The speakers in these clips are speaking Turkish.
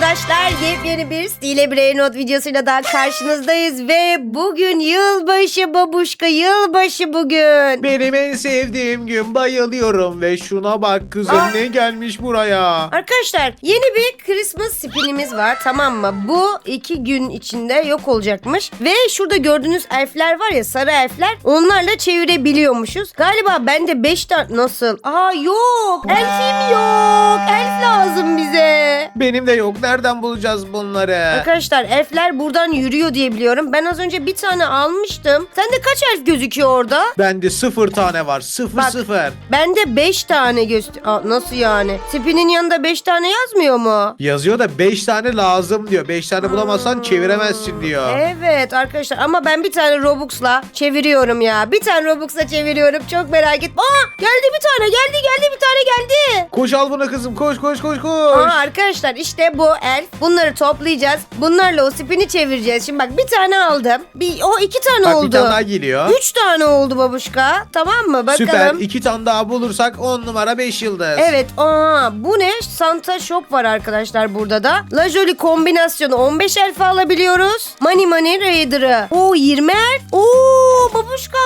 arkadaşlar yepyeni bir Stile Brain Not videosuyla daha karşınızdayız ve bugün yılbaşı babuşka yılbaşı bugün. Benim en sevdiğim gün bayılıyorum ve şuna bak kızım Aa. ne gelmiş buraya. Arkadaşlar yeni bir Christmas spinimiz var tamam mı? Bu iki gün içinde yok olacakmış ve şurada gördüğünüz elfler var ya sarı elfler onlarla çevirebiliyormuşuz. Galiba bende 5 tane nasıl? Aa yok elfim yok elf lazım bize. Benim de yok nereden bulacağız bunları? Arkadaşlar elfler buradan yürüyor diye biliyorum. Ben az önce bir tane almıştım. Sende kaç elf gözüküyor orada? Bende sıfır tane var sıfır Bak. sıfır. Bende 5 tane göster... Aa, nasıl yani? Tipinin yanında 5 tane yazmıyor mu? Yazıyor da 5 tane lazım diyor. 5 tane bulamazsan çeviremezsin diyor. Evet arkadaşlar ama ben bir tane Robux'la çeviriyorum ya. Bir tane Robux'la çeviriyorum. Çok merak et. Aa geldi bir tane geldi geldi bir tane geldi. Koş al bunu kızım koş koş koş koş. Aa, arkadaşlar işte bu elf. Bunları toplayacağız. Bunlarla o spini çevireceğiz. Şimdi bak bir tane aldım. Bir, o iki tane Bak oldu. bir tane daha geliyor. Üç tane oldu babuşka. Tamam mı? Bakalım. Süper. İki tane daha bulursak 10 numara 5 yıldız. Evet. Aa, bu ne? Santa Shop var arkadaşlar burada da. La Jolie kombinasyonu 15 elfe alabiliyoruz. Money Money Raider'ı. Oo 20 elf. Oo babuşka.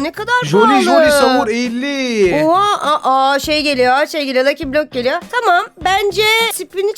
Ne kadar Jolly pahalı. Jolly Savur 50. Oha aa, aa, şey geliyor şey geliyor Lucky Block geliyor. Tamam bence spin'i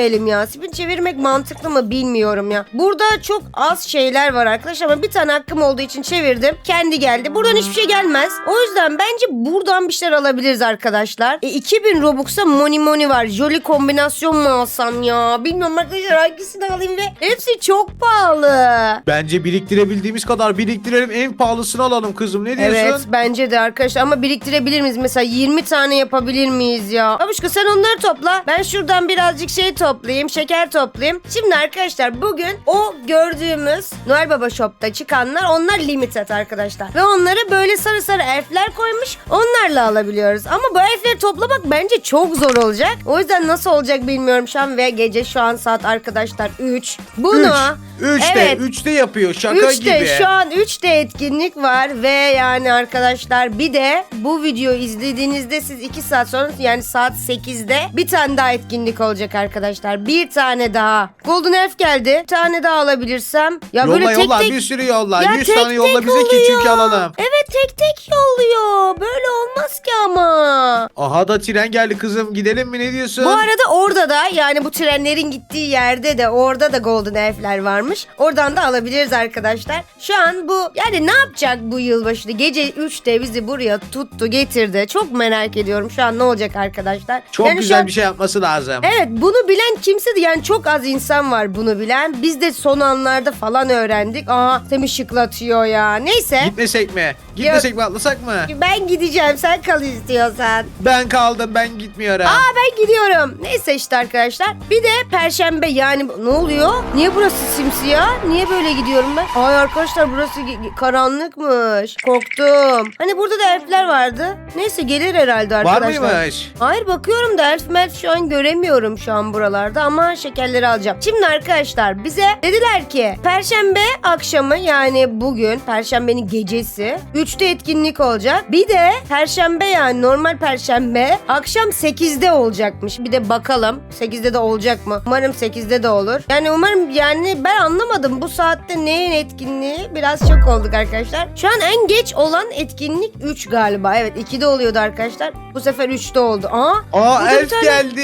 çevirmeyelim ya. Spin çevirmek mantıklı mı bilmiyorum ya. Burada çok az şeyler var arkadaşlar ama bir tane hakkım olduğu için çevirdim. Kendi geldi. Buradan hiçbir şey gelmez. O yüzden bence buradan bir şeyler alabiliriz arkadaşlar. E, 2000 Robux'a Money Money var. Jolly kombinasyon mu alsam ya? Bilmiyorum arkadaşlar hangisini alayım ve hepsi çok pahalı. Bence biriktirebildiğimiz kadar biriktirelim. En pahalısını alalım kızım. Ne diyorsun? Evet bence de arkadaşlar ama biriktirebilir miyiz? Mesela 20 tane yapabilir miyiz ya? Babuşka sen onları topla. Ben şuradan birazcık şey toplayayım. Şeker toplayayım. Şimdi arkadaşlar bugün o gördüğümüz Noel Baba Shop'ta çıkanlar onlar limited arkadaşlar. Ve onları böyle sarı sarı elfler koymuş. Onlarla alabiliyoruz. Ama bu elfleri toplamak bence çok zor olacak. O yüzden nasıl olacak bilmiyorum şu an ve gece şu an saat arkadaşlar 3. Bunu 3 Evet. de 3 de yapıyor şaka Üçte gibi. şu an 3'te etkinlik var ve yani arkadaşlar bir de bu videoyu izlediğinizde siz 2 saat sonra yani saat 8'de bir tane daha etkinlik olacak arkadaşlar. Bir tane daha. Golden Elf geldi. Bir tane daha alabilirsem. Ya yolla böyle tek yolla tek bir sürü yolla. Ya 100 tek tane yolla tek bize ki oluyor. çünkü alalım. Evet tek tek yolluyor. Böyle olmaz ki ama. Aha da tren geldi kızım gidelim mi ne diyorsun? Bu arada orada da yani bu trenlerin gittiği yerde de orada da Golden Elf'ler varmış. Oradan da alabiliriz arkadaşlar. Şu an bu yani ne yapacak bu yılbaşı? Gece 3'te bizi buraya tuttu getirdi. Çok merak ediyorum şu an ne olacak arkadaşlar. Çok Yani güzel an- bir şey yapması lazım. Evet bunu bilen kimse de yani çok az insan var bunu bilen. Biz de son anlarda falan öğrendik. Aa Semih şıklatıyor ya. Neyse Gitmesek mi? Gitmesek mi atlasak mı? ben gideceğim sen kal istiyorsan. Ben kaldım ben gitmiyorum. Aa ben gidiyorum. Neyse işte arkadaşlar. Bir de perşembe yani ne oluyor? Niye burası simsiyah? Niye böyle gidiyorum ben? Ay arkadaşlar burası karanlıkmış. Korktum. Hani burada da elfler vardı. Neyse gelir herhalde Var arkadaşlar. mıymış? Hayır bakıyorum da elf melf şu an göremiyorum şu an buralarda ama şekerleri alacağım. Şimdi arkadaşlar bize dediler ki perşembe akşamı yani bugün perşembenin gecesi 3'te etkinlik olacak. Bir de perşembe yani normal perşembe akşam 8'de olacakmış. Bir de bakalım 8'de de olacak mı? Umarım 8'de de olur. Yani umarım yani ben anlamadım bu saatte neyin etkinliği biraz çok olduk arkadaşlar. Şu an en geç olan etkinlik 3 galiba. Evet 2'de oluyordu arkadaşlar. Bu sefer 3'te oldu. Aa Aa elf tane- geldi.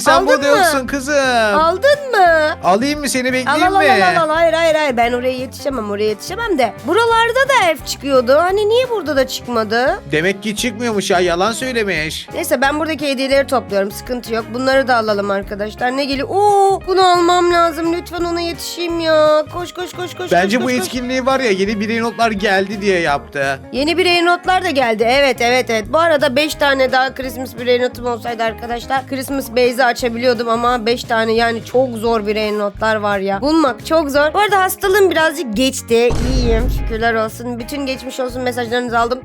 Sen Aldın burada mı? yoksun kızım. aldın mı? Alayım mı seni Al bekleyeyim al al mi? al al hayır hayır hayır ben oraya yetişemem oraya yetişemem de. Buralarda da elf çıkıyordu. Hani niye burada da çıkmadı? Demek ki çıkmıyormuş ya yalan söylemiş. Neyse ben buradaki hediyeleri topluyorum. Sıkıntı yok. Bunları da alalım arkadaşlar. Ne geliyor? Oo, bunu almam lazım. Lütfen ona yetişeyim ya. Koş koş koş koş. Bence koş, bu koş, koş. etkinliği var ya yeni birey notlar geldi diye yaptı. Yeni birey notlar da geldi. Evet evet evet. Bu arada 5 tane daha Christmas birey notum olsaydı arkadaşlar Christmas base'i açabiliyordum ama 5 tane yani çok zor birey notlar var ya. Bulmak çok zor. Bu arada hastalığım birazcık geçti. İyiyim. Şükürler olsun. Bütün geçmiş olsun mesajlarınızı aldım.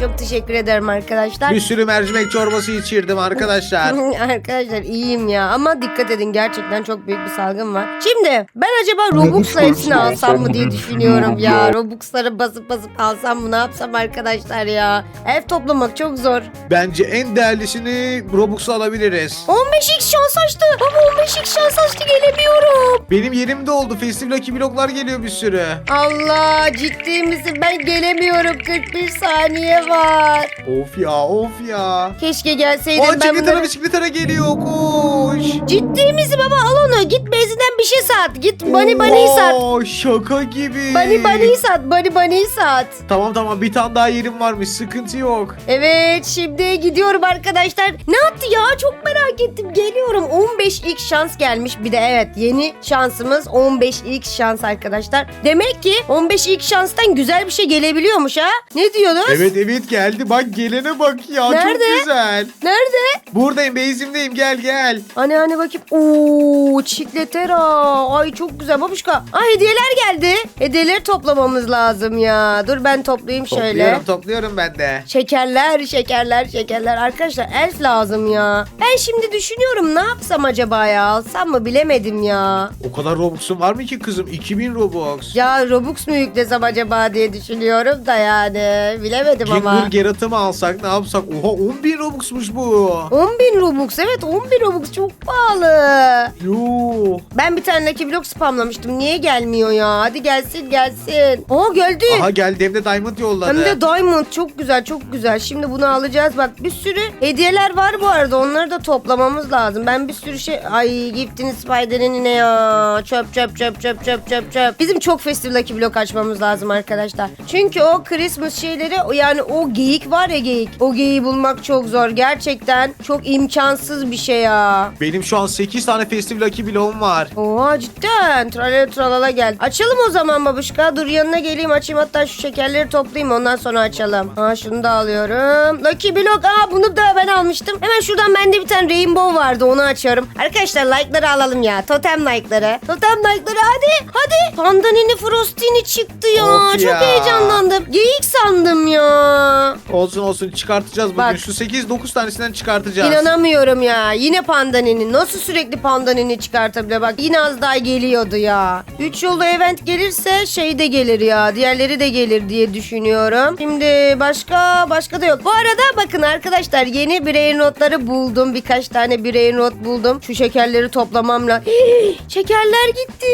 Çok teşekkür ederim arkadaşlar. Bir sürü mercimek çorbası içirdim arkadaşlar. Arkadaşlar iyiyim ya ama dikkat edin gerçekten çok büyük bir salgın var. Şimdi ben acaba Robux'la hepsini alsam mı diye düşünüyorum ya. düşünüyorum ya. Robux'ları basıp basıp alsam mı ne yapsam arkadaşlar ya. Ev toplamak çok zor. Bence en değerlisini Robux'la alabiliriz. 15x şans açtı. Baba 15x ilk şans açtı gelemiyorum. Benim yerim de oldu. Festif Lucky geliyor bir sürü. Allah ciddi misin? Ben gelemiyorum. 41 saniye var. Of ya of ya. Keşke gelseydim Aa ben çikletara bunları... bisikletara geliyor koş. Ciddi misin baba? Al onu. Git benzinden bir şey sat. Git Bunny Bunny'yi sat. Oo, şaka gibi. Bunny Bunny'yi sat. Bunny Bunny'yi sat. Tamam tamam bir tane daha yerim varmış sıkıntı yok. Evet şimdi gidiyorum arkadaşlar. Ne yaptı ya? Çok merak ettim. Geliyorum. 15 ilk şans gelmiş. Bir de evet yeni şansımız 15 ilk şans arkadaşlar. Demek ki 15 ilk şanstan güzel bir şey gelebiliyormuş ha. Ne diyorsunuz? Evet evet geldi bak gelene bak ya Nerede? çok güzel. Nerede? Buradayım beyzimdeyim gel gel. Hani hani bakayım. Oo çikletera. Ay çok güzel babuşka. Ay hediyeler geldi. Hediyeleri toplamamız lazım ya. Dur ben toplayayım şöyle. Topluyorum topluyorum ben de. Şekerler, şekerler, şekerler. Arkadaşlar elf lazım ya. Ben şimdi düşünüyorum ne yapsam acaba ya? Alsam mı bilemedim ya. O kadar Robux'un var mı ki kızım? 2000 Robux. Ya Robux mu yüklesem acaba diye düşünüyorum da yani. Bilemedim ama. Gilbur Gerat'ı mı alsak ne yapsak? Oha 10.000 Robux'muş bu. 10 bin Robux evet 10 bin Robux çok pahalı. Yoo. Ben bir tane Lucky Block spamlamıştım. Niye gelmiyor ya? Hadi gelsin gelsin. Aa geldi. Aha geldi hem de Diamond yolladı. Hem de Diamond çok güzel çok güzel. Şimdi bunu alacağız. Bak bir sürü hediyeler var bu arada. Onları da toplamamız lazım. Ben bir sürü şey... Ay Gift'in Spider'ini ne ya? Çöp çöp çöp çöp çöp çöp çöp. Bizim çok festif Lucky Block açmamız lazım arkadaşlar. Çünkü o Christmas şeyleri yani o geyik var ya geyik. O geyiği bulmak çok zor. Gerçekten çok imkansız bir şey ya. Benim şu an 8 tane Festive Lucky var. Oha cidden. Tralala tralala gel. Açalım o zaman babuşka. Dur yanına geleyim açayım hatta şu şekerleri toplayayım ondan sonra açalım. Ha şunu da alıyorum. Lucky Block. Aa bunu da ben almıştım. Hemen şuradan bende bir tane rainbow vardı onu açıyorum. Arkadaşlar like'ları alalım ya. Totem like'ları. Totem like'ları hadi. Hadi. Pandanini Frostini çıktı ya. Of Çok ya. heyecanlandım. Geyik sandım ya. Olsun olsun çıkartacağız bugün. Bak. Şu 8-9 tanesinden çıkartacağız. İnanamıyorum ya. Yine pandanini. Nasıl sürekli pandanini çıkartabiliyor? Bak yine az daha geliyordu ya. 3 yolu event gelirse şey de gelir ya. Diğerleri de gelir diye düşünüyorum. Şimdi başka başka da yok. Bu arada bakın arkadaşlar yeni birey notları buldum. Birkaç tane birey not buldum. Şu şekerleri toplamam lazım. Şekerler gitti.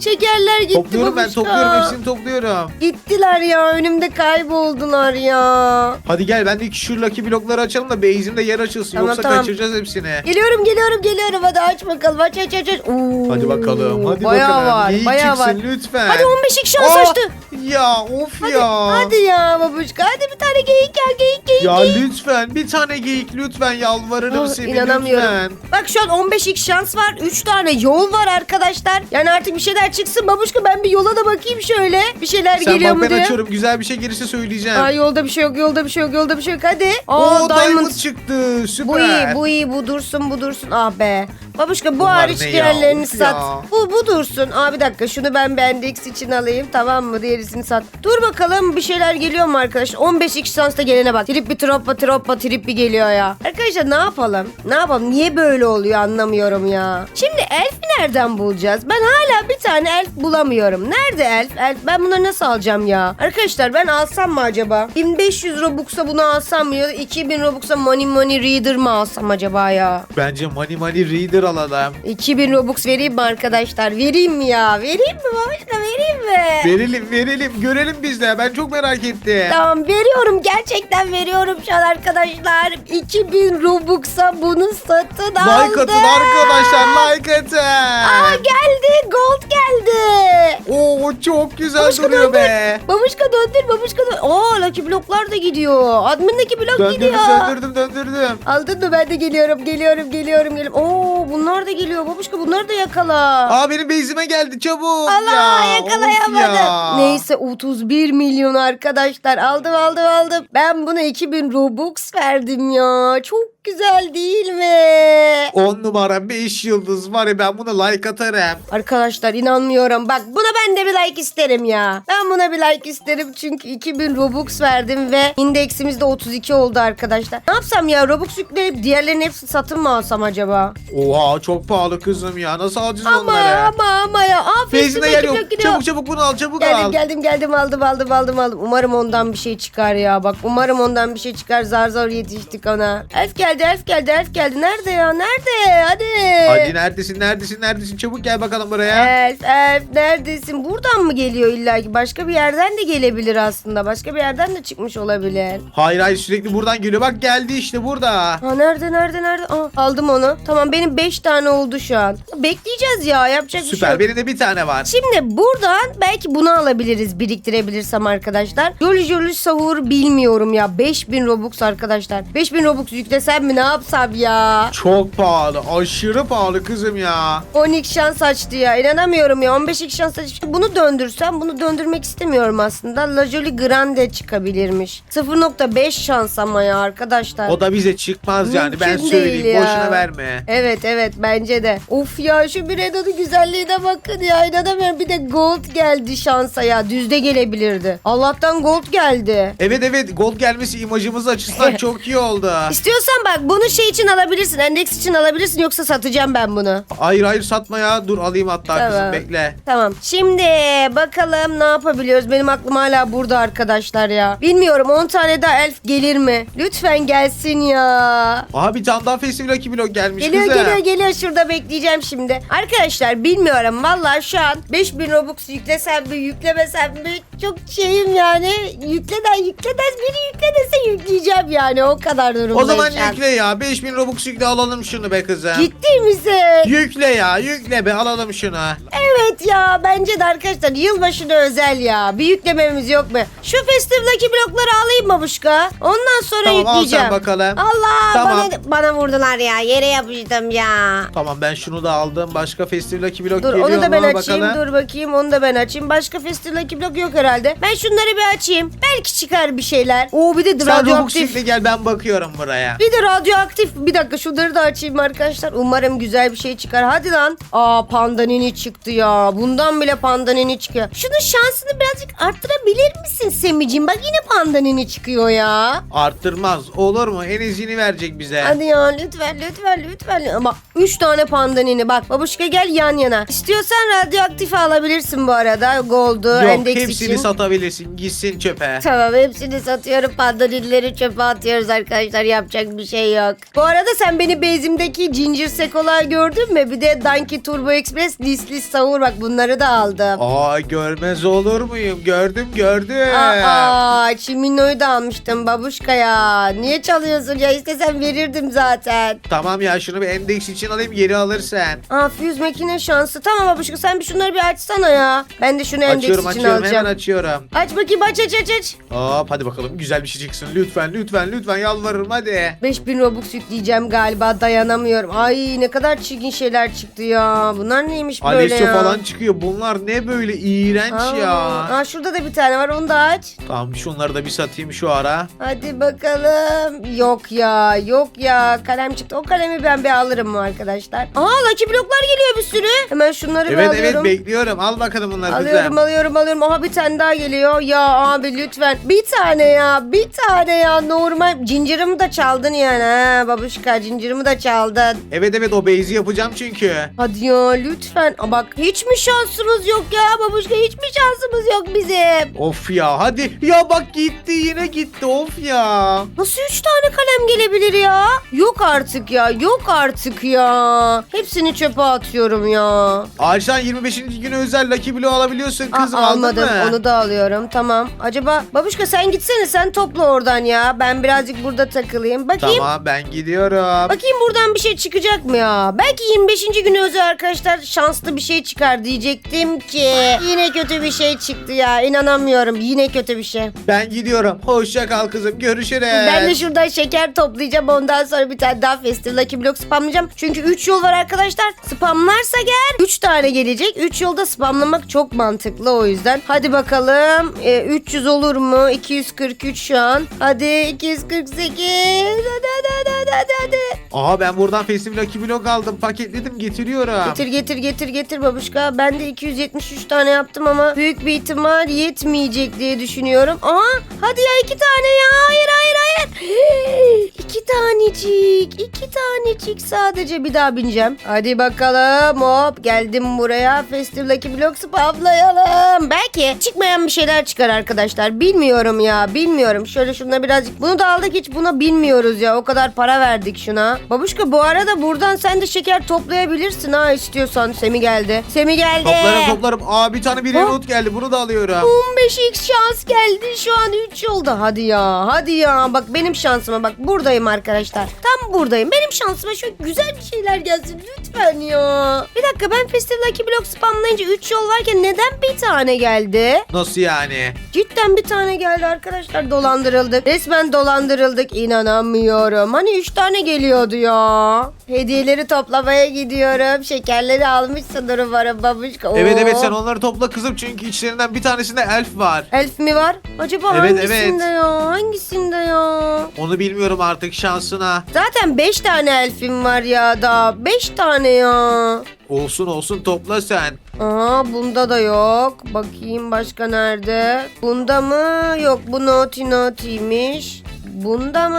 Şekerler gitti Topluyorum ben babuşka. topluyorum hepsini topluyorum. Gittiler ya önümde kayboldular ya. Hadi gel ben de iki şu Lucky blokları açalım da base'imde yer açılsın. Tamam, Yoksa tamam. kaçıracağız hepsini. Geliyorum geliyorum geliyorum hadi aç bakalım aç aç aç aç. Oo, Hadi bakalım. Hadi bayağı bakalım. var Geyik bayağı çıksın var. lütfen. Hadi 15 ilk şans Aa, açtı. Ya of Hadi, ya. hadi ya babuşka hadi bir tane geyik gel geyik geyik. Ya lütfen bir tane geyik lütfen yalvarırım Ah, seni inanamıyorum. lütfen. Bak şu an 15 ilk şans var. 3 tane yol var arkadaşlar. Yani artık bir şeyler çıksın babuşka ben bir yola da bakayım şöyle. Bir şeyler Sen geliyor bak mu ben diye. açıyorum güzel bir şey gelirse söyleyeceğim. Aa, yolda bir şey yok yolda bir şey yok yolda bir şey yok hadi. Aa, Oo diamond. diamond. çıktı süper. Bu iyi bu iyi bu dursun bu dursun. Ah be. Babuşka bu Bunlar hariç ne ya? diğerlerini Of sat. ya. Bu bu dursun. Aa bir dakika şunu ben Bendix için alayım tamam mı? Diğerisini sat. Dur bakalım bir şeyler geliyor mu arkadaşlar? 15 x şansta gelene bak. Trippi troppa troppa trippi geliyor ya. Arkadaşlar ne yapalım? Ne yapalım? Niye böyle oluyor anlamıyorum ya. Şimdi elfi nereden bulacağız? Ben hala bir tane elf bulamıyorum. Nerede elf? Elf ben bunları nasıl alacağım ya? Arkadaşlar ben alsam mı acaba? 1500 Robux'a bunu alsam mı? Ya da 2000 Robux'a Money Money Reader mı alsam acaba ya? Bence Money Money Reader alalım. 2000 Robux vereyim mi arkadaşlar? Vereyim mi ya? Vereyim mi babacığım? Mi? Verelim verelim görelim biz de ben çok merak ettim. Tamam veriyorum. Gerçekten veriyorum şu an arkadaşlar. 2000 Robux'a bunu satın aldım. Like atın arkadaşlar like atın. Aa geldi. Gold geldi. Oo çok güzel Babuşka duruyor döndür. be. Babuşka döndür. Babuşka döndür. Oo Lucky Bloklar da gidiyor. Admin'deki blok Döndürdüm gidiyor. döndürdüm döndürdüm. Aldın mı? Ben de geliyorum. Geliyorum. Geliyorum. Geliyorum. Oo bunlar da geliyor. Babuşka bunları da yakala. Aa benim base'ime geldi çabuk. Allah ya, yakalayamadım. of ya. Neyse 31 milyon arkadaşlar. Aldım aldım aldım. Ben buna 2000 Robux verdim ya. Çok güzel değil mi? 10 numara 5 yıldız var ya ben buna like atarım. Arkadaşlar inanmıyorum. Bak buna ben de bir like isterim ya. Ben buna bir like isterim çünkü 2000 Robux verdim ve indeksimiz de 32 oldu arkadaşlar. Ne yapsam ya Robux yükleyip diğerlerinin hepsini satın mı alsam acaba? Oha çok pahalı kızım ya. Nasıl alacağız Ama onları? ama ama ya. Aa Feyzinde yer Facebook'taki yok. gidiyor. Çabuk çabuk bunu al çabuk Geldim al. geldim geldim aldım aldım aldım aldım aldım. Umarım ondan bir şey çıkar ya. Bak umarım ondan bir şey çıkar. Zar zor yetiştik ona. Elf geldi elf geldi elf geldi. Nerede ya nerede? Hadi. Hadi neredesin neredesin neredesin çabuk gel bakalım buraya. Elf elf neredesin? Buradan mı geliyor illa ki? Başka bir yerden de gelebilir aslında. Başka bir yerden de çıkmış olabilir. Hayır hayır sürekli buradan geliyor. Bak geldi işte burada. Ha nerede nerede nerede? Aa, aldım onu. Tamam benim 5 tane oldu şu an. Bekleyeceğiz ya yapacak bir şey Süper yok. benim de bir tane var. Şimdi buradan belki bunu alabiliriz biriktirebilirsem arkadaşlar. Jolly Jolly sahur bilmiyorum ya. 5000 Robux arkadaşlar. 5000 Robux yüklesem mi ne yapsam ya? Çok pahalı. Aşırı pahalı kızım ya. 10x şans açtı ya. İnanamıyorum ya. 15x şans açtı. Bunu döndürsem bunu döndürmek istemiyorum aslında. La Jolly Grande çıkabilirmiş. 0.5 şans ama ya arkadaşlar. O da bize çıkmaz yani ben Mümkün söyleyeyim. değil ya. Boşuna verme. Evet evet bence de. Of ya şu Biredo'nun güzelliğine bakın ya inanamıyorum. Bir de gold geldi şansa ya. Düzde gelebilirdi. Allah'tan gold geldi. Evet evet gold gelmesi imajımız açısından çok iyi oldu. İstiyorsan bak bunu şey için alabilirsin. Endeks için alabilirsin yoksa satacağım ben bunu. Hayır hayır satma ya. Dur alayım hatta Tamam. kızım bekle. Tamam. Şimdi bakalım ne yapabiliyoruz? Benim aklım hala burada arkadaşlar ya. Bilmiyorum 10 tane daha elf gelir mi? Lütfen gelsin ya. Aha bir tane daha festival iki blok gelmiş Geliyor kızım. geliyor geliyor şurada bekleyeceğim şimdi. Arkadaşlar bilmiyorum vallahi şu an 5000 Robux yüklesem mi yüklemesem mi çok şeyim yani. Yükleden yükleden biri yükle dese yükleyeceğim yani o kadar durumdayım O zaman şu an. yükle ya. 5000 Robux yükle alalım şunu be kızım. Ciddi misin? Yükle ya yükle be alalım şunu. Evet ya bence de arkadaşlar yılbaşına özel ya. Bir yüklememiz yok mu? Şu festivdeki blokları alayım babuşka. Ondan sonra Tamam al yükleyeceğim. sen bakalım. Allah Tamam. bana, bana vurdular ya. Yere yapıştım ya. Tamam ben şunu da aldım. Başka festival iki blok Dur geliyor onu da ben açayım. bakalım. Dur bakayım onu da ben açayım. Başka festivdeki blok yok herhalde. Ben şunları bir açayım. Belki çıkar bir şeyler. Oo bir de Sen Robux radyoaktif. yükle gel ben bakıyorum buraya. Bir de radyoaktif. Bir dakika şunları da açayım arkadaşlar. Umarım güzel bir şey çıkar. Hadi lan. Aa pandanini çıktı ya. Bundan bile pandanini çıkıyor. Şunun şansını birazcık arttırabilir misin Semicim? Bak yine pandanini çıkıyor ya. Arttırmaz. Olur mu? En izini verecek bize. Hadi ya lütfen lütfen lütfen. Ama 3 tane pandanini bak. Babuşka gel yan yana. İstiyorsan radyoaktif alabilirsin bu arada. Gold'u Yok endeks hepsini için. Satabilirsin. Gitsin çöpe. Tamam hepsini satıyorum. Pandalinleri çöpe atıyoruz arkadaşlar. Yapacak bir şey yok. Bu arada sen beni bezimdeki Ginger Sekola gördün mü? Bir de Donkey Turbo Express Disli Sahur bak bunları da aldım. Aa görmez olur muyum? Gördüm gördüm. Aa, Çimino'yu da almıştım babuşka ya. Niye çalıyorsun ya? İstesem verirdim zaten. Tamam ya şunu bir endeks için alayım geri alırsan. Aa füz makine şansı. Tamam babuşka sen bir şunları bir açsana ya. Ben de şunu endeks Açıyorum için açıyorum alacağım. hemen açıyorum. Aç bakayım aç aç aç aç. Hop hadi bakalım güzel bir şey çıksın. Lütfen lütfen lütfen yalvarırım hadi. 5000 Robux yükleyeceğim galiba dayanamıyorum. Ay ne kadar çirkin şeyler çıktı ya. Bunlar neymiş böyle Alesio ya? falan çıkıyor. Bunlar ne böyle iğrenç Aa, ya. Aa, şurada da bir tane var onu da aç. Tamam şunları da bir satayım şu ara. Hadi bakalım. Yok ya yok ya kalem çıktı. O kalemi ben bir alırım mı arkadaşlar? Aa Lucky bloklar geliyor bir sürü. Hemen şunları Evet alıyorum. evet bekliyorum. Al bakalım bunları Alıyorum kızım. alıyorum alıyorum. Aha bir tane daha geliyor. Ya abi lütfen. Bir tane ya. Bir tane ya. Normal. Cincirimi de çaldın yani. Ha, babuşka cincirimi de çaldın. Evet evet o base'i yapacağım çünkü. Hadi ya lütfen. Aa, bak hiç mi şansımız yok ya babuşka? Hiç mi şansımız yok bizim? Of ya hadi. Ya bak gitti yine gitti of ya. Nasıl üç tane kalem gelebilir ya? Yok artık ya. Yok artık ya. Hepsini çöpe atıyorum ya. Ağaçtan 25. günü özel Lucky Blue alabiliyorsun Aa, kızım aldın almadım. mı? Onu da alıyorum. Tamam. Acaba babuşka sen gitsene sen topla oradan ya. Ben birazcık burada takılayım. Bakayım. Tamam ben gidiyorum. Bakayım buradan bir şey çıkacak mı ya? Belki 25. günü özel arkadaşlar şanslı bir şey çıkar diyecektim ki. Yine kötü bir şey çıktı ya. İnanamıyorum. Yine kötü bir şey. Ben gidiyorum. Hoşça kal kızım. Görüşürüz. Ben de şuradan şeker toplayacağım. Ondan sonra bir tane daha Festival Lucky Block spamlayacağım. Çünkü 3 yol var arkadaşlar. Spamlarsa gel 3 tane gelecek. 3 yolda spamlamak çok mantıklı o yüzden. Hadi bakalım. Bakalım. E, 300 olur mu? 243 şu an. Hadi 248. Hadi hadi hadi hadi hadi. hadi. Aha ben buradan festival Lucky Block aldım. Paketledim getiriyorum. Getir getir getir getir babuşka. Ben de 273 tane yaptım ama büyük bir ihtimal yetmeyecek diye düşünüyorum. Aha hadi ya iki tane ya. Hayır hayır hayır. iki tanecik. iki tanecik sadece bir daha bineceğim. Hadi bakalım hop geldim buraya. Festival'daki blok spamlayalım. Belki çıkmayan bir şeyler çıkar arkadaşlar. Bilmiyorum ya bilmiyorum. Şöyle şuna birazcık. Bunu da aldık hiç buna bilmiyoruz ya. O kadar para verdik şuna. Babuşka bu arada buradan sen de şeker toplayabilirsin ha istiyorsan. Semi geldi. Semi geldi. Toplarım toplarım. Aa bir tane bir Ha? not geldi. Bunu da alıyorum. 15x şans geldi şu an 3 yolda. Hadi ya hadi ya bak benim şansıma bak buradayım arkadaşlar. Tam buradayım. Benim şansıma şu güzel bir şeyler gelsin lütfen ya. Bir dakika ben Festival Lucky Block spamlayınca 3 yol varken neden bir tane geldi? Nasıl yani? Cidden bir tane geldi arkadaşlar dolandırıldık. Resmen dolandırıldık inanamıyorum. Hani 3 tane geliyordu ya. Hediyeleri toplamaya gidiyorum. Şekerleri almışsın umarım babuşka. Evet Oo. evet sen onları topla kızım çünkü içlerinden bir tanesinde elf var. Elf mi var? Acaba Evet, hangisinde evet. ya? Hangisinde ya? Onu bilmiyorum artık şansına. Zaten 5 tane elfim var ya da. 5 tane ya. Olsun olsun topla sen. Aa bunda da yok. Bakayım başka nerede? Bunda mı? Yok bu naughty naughty'miş. Bunda mı?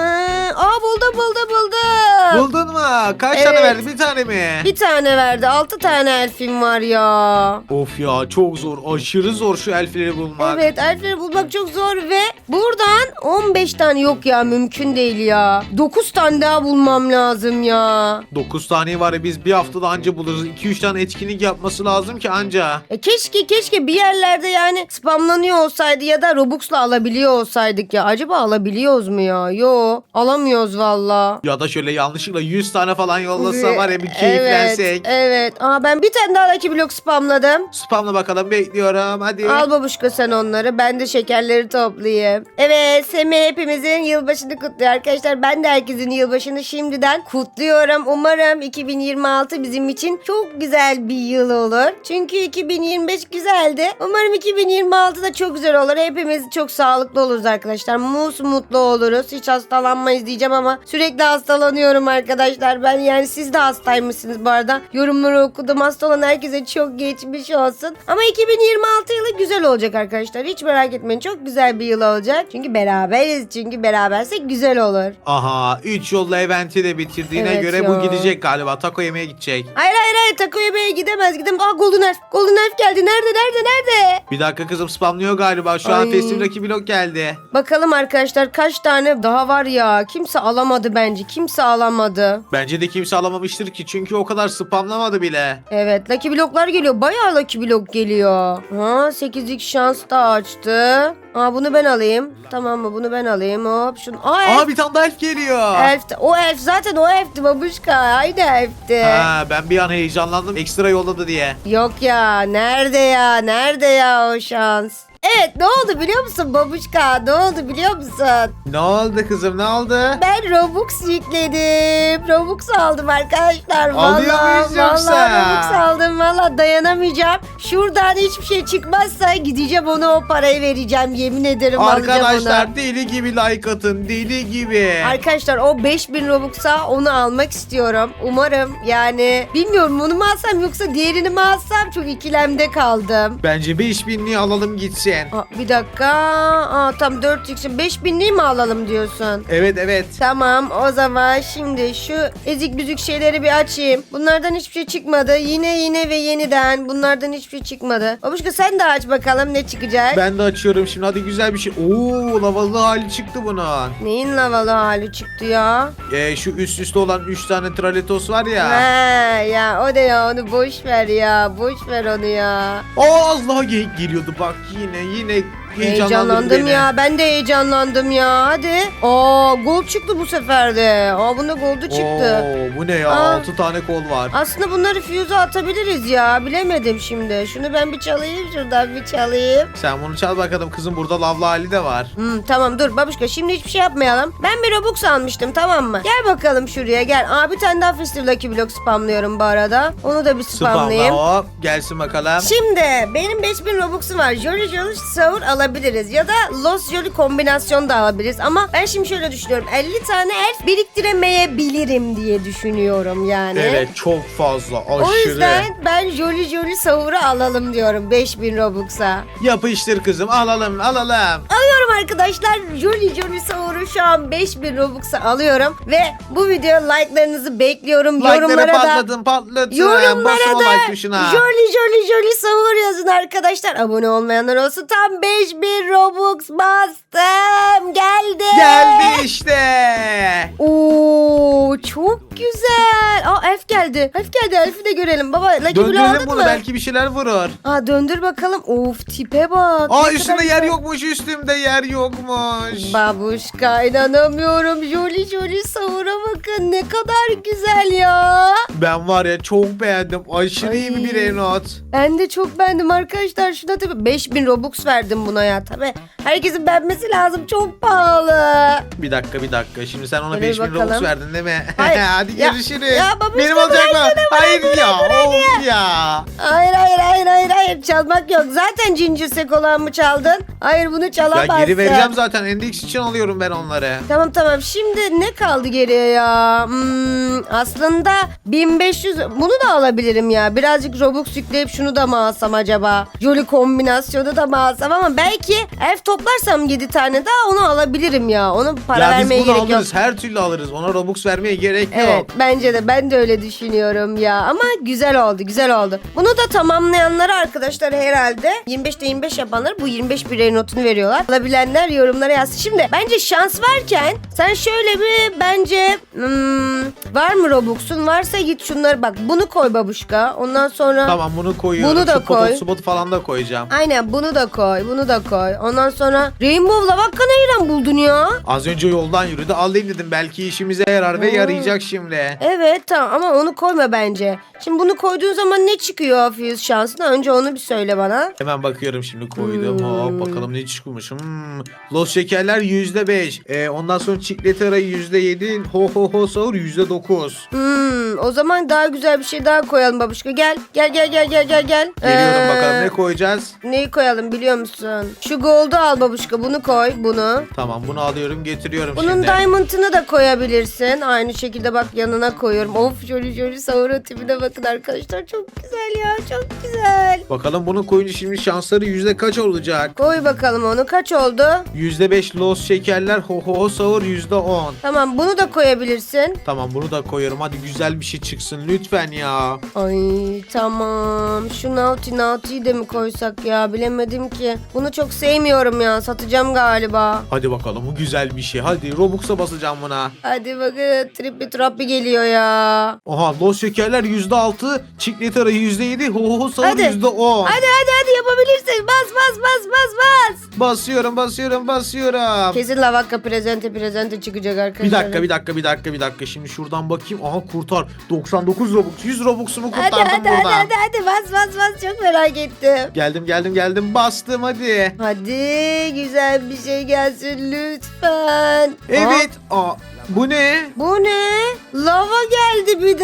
Aa buldum buldum buldum. Buldun mu? Kaç tane Evet. verdi? Bir tane mi? Bir tane verdi. 6 tane elfim var ya. Of ya çok zor. Aşırı zor şu elfleri bulmak. Evet elfleri bulmak çok zor ve buradan 15 tane yok ya mümkün değil ya. 9 tane daha bulmam lazım ya. 9 tane var ya biz bir haftada anca buluruz. 2-3 tane etkinlik yapması lazım ki anca. E keşke keşke bir yerlerde yani spamlanıyor olsaydı ya da Robux'la alabiliyor olsaydık ya. Acaba alabiliyoruz mu ya? Yo alamıyoruz valla. Ya da şöyle yanlışlıkla 100 tane falan yollasa var ya bir keyiflensek. Evet, evet. Aa ben bir tane daha Lucky Block spamladım. Spamla bakalım bekliyorum hadi. Al babuşka sen onları. Ben de şekerleri toplayayım. Evet Semih hepimizin yılbaşını kutluyor arkadaşlar. Ben de herkesin yılbaşını şimdiden kutluyorum. Umarım 2026 bizim için çok güzel bir yıl olur. Çünkü 2025 güzeldi. Umarım 2026 da çok güzel olur. Hepimiz çok sağlıklı oluruz arkadaşlar. Mus mutlu oluruz. Hiç hastalanmayız diyeceğim ama sürekli hastalanıyorum arkadaşlar. Ben yani siz de hastaymışsınız bu arada. Yorumları okudum. Hasta olan herkese çok geçmiş olsun. Ama 2026 yılı güzel olacak arkadaşlar. Hiç merak etmeyin. Çok güzel bir yıl olacak. Çünkü beraberiz. Çünkü berabersek güzel olur. Aha 3 yolla eventi de bitirdiğine Evet göre ya. bu gidecek galiba. Taco yemeye gidecek. Hayır hayır hayır. Taco yemeğe gidemez. Gidem. Aa Golden Elf. Golden Elf geldi. Nerede nerede nerede? Bir dakika kızım spamlıyor galiba. Şu an Ay. festivaldeki blok geldi. Bakalım arkadaşlar kaç tane daha var ya. Kimse alamadı bence. Kimse alamadı. Bence de kimse alamamıştır ki çünkü o kadar spamlamadı bile. Evet Lucky Block'lar geliyor. Bayağı Lucky Block geliyor. Ha 8'lik şans da açtı. Aa bunu ben alayım. Tamam mı? Bunu ben alayım. Hop şunu. Aa elf. Aa bir tane daha elf geliyor. elf. O elf zaten o elfti babuşka. Aynı elfti. Ha ben bir an heyecanlandım ekstra yolladı diye. Yok ya. Nerede ya? Nerede ya o şans? Evet ne oldu biliyor musun babuşka? Ne oldu biliyor musun? Ne oldu kızım ne oldu? Ben Robux yükledim. Robux aldım arkadaşlar. Alıyor Vallahi, muyuz yoksa? Vallahi Robux aldım. Valla dayanamayacağım. Şuradan hiçbir şey çıkmazsa gideceğim ona o parayı vereceğim. Yemin ederim alacağım Arkadaşlar ona. deli gibi like atın deli gibi. Arkadaşlar o 5000 Robux'a onu almak istiyorum. Umarım yani bilmiyorum onu mu alsam yoksa diğerini mi alsam çok ikilemde kaldım. Bence 5000'liği alalım gitsin. Aa, bir dakika. Aa, tam 4 için 5000'liği mi alalım diyorsun? Evet evet. Tamam o zaman şimdi şu ezik büzük şeyleri bir açayım. Bunlardan hiçbir şey çıkmadı. Yine yine ve yeniden bunlardan hiçbir şey çıkmadı. Babuşka sen de aç bakalım ne çıkacak. Ben de açıyorum şimdi hadi güzel bir şey. Oo lavalı hali çıktı bunun. Neyin lavalı hali çıktı ya? Ee, şu üst üste olan 3 tane traletos var ya. Ha ya o da ya onu boş ver ya. Boş ver onu ya. Aa az daha geyik geliyordu bak yine yine Heyecanlandım beni. ya. Ben de heyecanlandım ya. Hadi. Aa gol çıktı bu sefer de. Aa bunda goldu çıktı. Oo, bu ne ya? Aa. 6 tane kol var. Aslında bunları fuse'a atabiliriz ya. Bilemedim şimdi. Şunu ben bir çalayım şuradan bir çalayım. Sen bunu çal bakalım kızım. Burada lavlı hali de var. Hmm, tamam dur babuşka şimdi hiçbir şey yapmayalım. Ben bir Robux almıştım tamam mı? Gel bakalım şuraya gel. Aa bir tane daha Fister Lucky Block spamlıyorum bu arada. Onu da bir spamlayayım. Spamla hop. Gelsin bakalım. Şimdi benim 5000 Robux'um var. Jolly Jolly Sahur alabiliriz. Ya da Lost Jolly kombinasyon da alabiliriz. Ama ben şimdi şöyle düşünüyorum. 50 tane elf biriktiremeyebilirim diye düşünüyorum yani. Evet çok fazla. Aşırı. O yüzden ben Jolly Jolly Sahur'u alalım diyorum 5000 Robux'a. Yapıştır kızım. Alalım alalım. Alıyorum arkadaşlar. Jolly Jolly Sahur'u şu an 5000 Robux'a alıyorum. Ve bu videoya like'larınızı bekliyorum. Like'ları Yorumlara da patlatın patlatın. Yorumlara Basın da like tuşuna. Jolly Jolly Jolly Sahur yazın arkadaşlar. Abone olmayanlar olsun. Tam 5000 Robux bastım. Geldi. Geldi işte. Oo çok güzel. Aa elf geldi. Elf geldi. Elf'i de görelim. Baba Lucky Blue Döndürelim aldın bunu mı? belki bir şeyler vurur. Aa döndür bakalım. Of tipe bak. Aa Ne üstünde kadar yer güzel. yokmuş üstümde yer yokmuş. Babuşka inanamıyorum. Jolly Jolly Sahur'a bakın. Ne kadar güzel ya. Ben var ya çok beğendim. Aşırı iyi Ay. bir enot. Ben de çok beğendim arkadaşlar. Şuna tabii 5000 Robux verdim buna ya. Tabii herkesin beğenmesi lazım. Çok pahalı. Bir dakika bir dakika. Şimdi sen ona Hadi 5000 Robux verdin değil mi? Hayır. Hadi Ya- görüşürüz. ya babuşka Benim olacak mı? Hayır ya. Of ya. Hayır hayır hayır hayır hayır çalmak yok. Zaten cincirsek olan mı çaldın? Hayır bunu Ya çalamazsın. geri vereceğim zaten. Endeks için alıyorum ben onları. Tamam tamam şimdi ne kaldı geriye ya? Hmm, aslında 1500 bunu da alabilirim ya. Birazcık Robux yükleyip şunu da mı alsam acaba? Jolly kombinasyonu da mı alsam ama belki elf toplarsam 7 tane daha onu alabilirim ya. Ona para ya biz vermeye bunu gerek yok. alırız. Her türlü alırız. Ona Robux vermeye gerek Evet yok. bence de ben de öyle düşünüyorum ya ama güzel oldu güzel oldu. Bunu da tamamlayanlara arkadaşlar herhalde 25'te 25 yapanlar bu 25 birey notunu veriyorlar. Alabilenler yorumlara yazsın. Şimdi bence şans varken sen şöyle bir bence hmm, var mı Robux'un varsa git şunları bak bunu koy babuşka ondan sonra Tamam bunu koyuyorum. Bunu da Şu koy. Spot falan da koyacağım. Aynen bunu da koy bunu da koy. Ondan sonra Rainbow Lavakka nereden buldun ya? Az önce yoldan yürüdü. Alayım dedim. Belki işimize yarar ve yarayacak şimdi. Evet tamam ama onu koyma bence. Şimdi bunu koyduğun zaman ne çıkıyor Fuse şansına? Önce onu bir söyle bana. Hemen bakıyorum şimdi koydum. Hmm. Hop bakalım ne çıkmış. Hmm. Los şekerler %5. Ee, ondan sonra çikletara %7. Ho ho ho sahur %9. Hmm, o zaman daha güzel bir şey daha koyalım babuşka. Gel gel gel gel gel gel gel. Geliyorum Ee, bakalım ne koyacağız. Neyi koyalım biliyor musun? Şu gold'u al babuşka bunu koy bunu. Tamam bunu alıyorum getiriyorum Bunun şimdi. diamond'ını da koyabilirsin. Aynı şekilde bak yanına koyuyorum. Of jolly jolly sahura tipine bakın arkadaşlar. Çok güzel ya çok güzel. Bakalım bunu koyunca şimdi şansları yüzde kaç olacak? Koy bakalım onu. Kaç oldu? %5 los şekerler ho ho ho sahur %10. Tamam bunu da koyabilirsin. Tamam bunu da koyuyorum. Hadi güzel bir şey çıksın lütfen ya. Ay tamam. Şu Naughty Naughty'yi de mi koysak ya? Bilemedim ki. Bunu çok sevmiyorum ya. Satacağım galiba. Hadi bakalım bu güzel bir şey. Hadi Robux'a basacağım buna. Hadi bakın trippi trappi geliyor ya. Aha los şekerler %6, çikletara %7, ho ho ho sahur Hadi. %10. Hadi hadi hadi yapabilirsin. Bas bas bas bas bas. Basıyorum basıyorum basıyorum. Kesin lavakka prezente prezente çıkacak arkadaşlar. Bir dakika bir dakika bir dakika bir dakika. Şimdi şuradan bakayım. Aha kurtar. 99 Robux. 100 Robux'umu Hadi kurtardım hadi hadi buradan. hadi hadi bas bas bas çok merak ettim. Geldim geldim geldim. Bastım hadi. Hadi güzel bir şey gelsin lütfen. Evet. Aa, bu ne? Bu ne? Lava geldi bir de.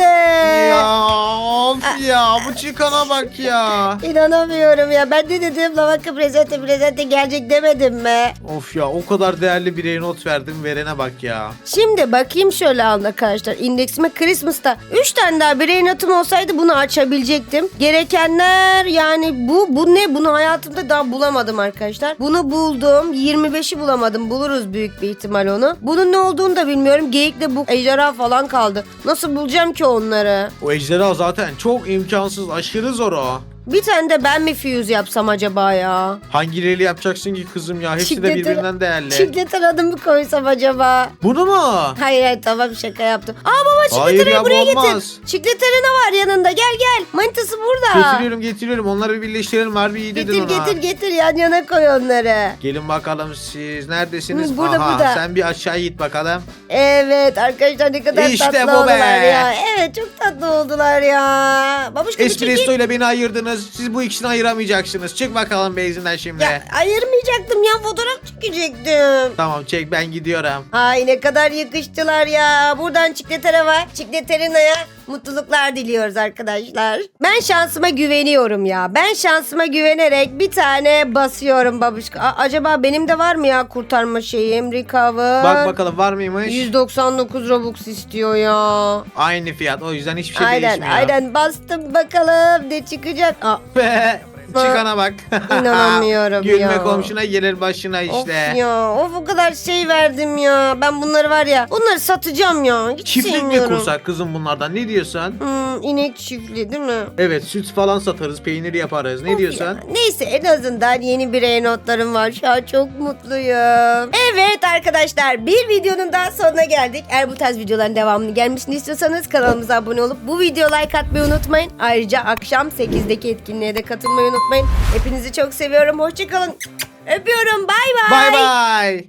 Ya of ya bu çıkana bak ya. İnanamıyorum ya. Ben de dedim lavaka prezente prezente gelecek demedim mi? Of ya o kadar değerli bir not verdim verene bak ya. Şimdi bakayım şöyle arkadaşlar. İndeksime Christmas'ta 3 tane daha birey notum olsaydı bunu açabilecektim. Gerekenler yani bu bu ne? Bunu hayatımda daha bulamadım arkadaşlar. Bunu buldum. 25'i bulamadım. Buluruz büyük bir ihtimal onu. Bunun ne olduğunu da bilmiyorum. Geyikle bu ejderha falan kaldı. Nasıl bulacağım ki onları? O ejderha zaten çok imkansız aşırı zor o. Bir tane de ben mi fuse yapsam acaba ya? Hangileriyle yapacaksın ki kızım ya? Hepsi de Çiklete- birbirinden değerli. Çikleter adımı koysam acaba? Bunu mu? Hayır hayır tamam şaka yaptım. Aa baba Hayır ya, bu buraya olmaz. getir. Çikletere ne var yanında? Gel gel. Manitası burada. Getiriyorum getiriyorum. Onları bir birleştirelim. Harbi iyi dedin Getir ona. getir getir yan yana koy onları. Gelin bakalım siz. Neredesiniz? Hı, burada, Aha, burada. Sen bir aşağı git bakalım. Evet arkadaşlar ne kadar İşte tatlı bu be. oldular ya. Evet çok tatlı oldular ya. Babuşka bir çekil. Espresso ile beni ayırdınız. Siz bu ikisini ayıramayacaksınız. Çık bakalım benzinden şimdi. Ya ayırmayacaktım ya fotoğraf çekecektim. Tamam çek ben gidiyorum. Ay ne kadar yakıştılar ya. Buradan Çikleter'e var. Çikleterina'ya mutluluklar diliyoruz arkadaşlar. Ben şansıma güveniyorum ya. Ben şansıma güvenerek bir tane basıyorum babuşka. A- acaba benim de var mı ya kurtarma şeyim? Recover. Bak bakalım var mıymış? 199 Robux istiyor ya. Aynı fiyat. O yüzden hiçbir şey aynen değişmiyor. aynen bastım bakalım ne çıkacak. Aa, Be, Çıkana bak. İnanamıyorum Gülme ya. komşuna gelir başına işte. Of ya of o kadar şey verdim ya. Ben bunları var ya bunları satacağım ya. Hiç Çiftlik mi sevmiyorum. kursak kızım bunlardan ne diyorsun? Hmm, inek çiftliği değil mi? Evet süt falan satarız peynir yaparız ne Of diyorsun? ya. Neyse en azından yeni bir notlarım var. Şu an çok mutluyum. Evet arkadaşlar bir videonun daha sonuna geldik. Eğer bu tarz videoların devamını gelmesini istiyorsanız kanalımıza abone olup bu videoya like atmayı unutmayın. Ayrıca akşam 8'deki etkinliğe de katılmayı unutmayın. Hepinizi çok seviyorum. Hoşçakalın. Öpüyorum. Bay bay. Bay bay.